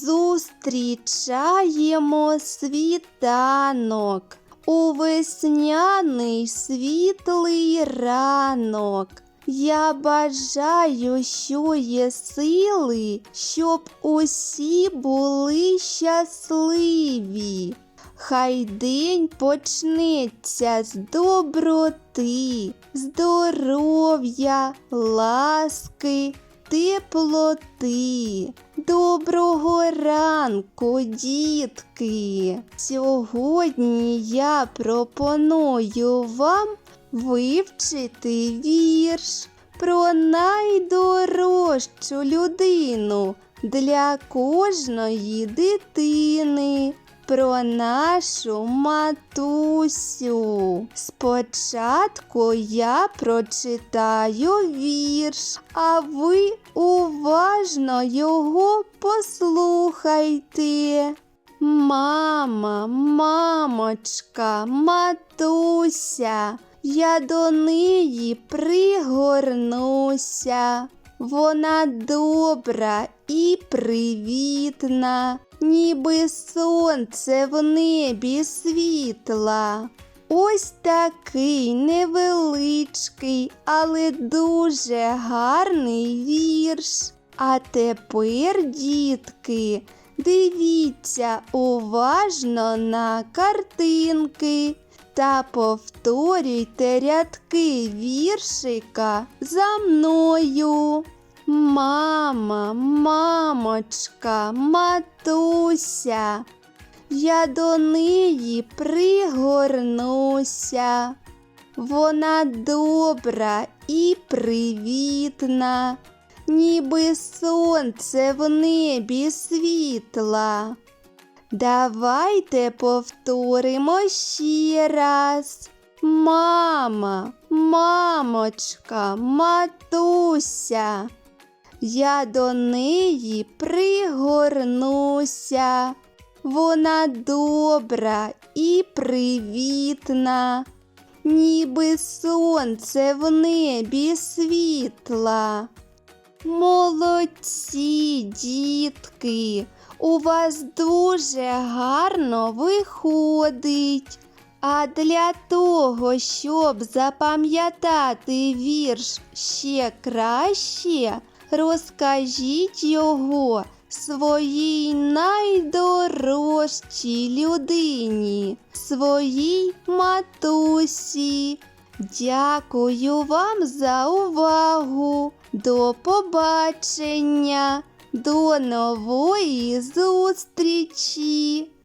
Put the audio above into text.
Зустрічаємо світанок у весняний світлий ранок. Я бажаю, що є сили, щоб усі були щасливі. Хай день почнеться з доброти, здоров'я, ласки, теплоти. Доброго ранку, дітки! Сьогодні я пропоную вам вивчити вірш про найдорожчу людину для кожної дитини. Про нашу матусю. Спочатку я прочитаю вірш, а ви уважно його послухайте. Мама, мамочка, матуся, я до неї пригорнуся. Вона добра і привітна, ніби сонце в небі світла. Ось такий невеличкий, але дуже гарний вірш. А тепер, дітки, дивіться уважно на картинки та повторюйте рядки віршика за мною. Мама, мамочка, матуся, я до неї пригорнуся. Вона добра і привітна, ніби сонце в небі світла. Давайте повторимо ще раз. Мама, мамочка, матуся. Я до неї пригорнуся. Вона добра і привітна, ніби сонце в небі світла. Молодці, дітки, у вас дуже гарно виходить. А для того, щоб запам'ятати вірш ще краще, розкажіть його своїй найдорожчій людині, своїй матусі. Дякую вам за увагу. До побачення, до нової зустрічі!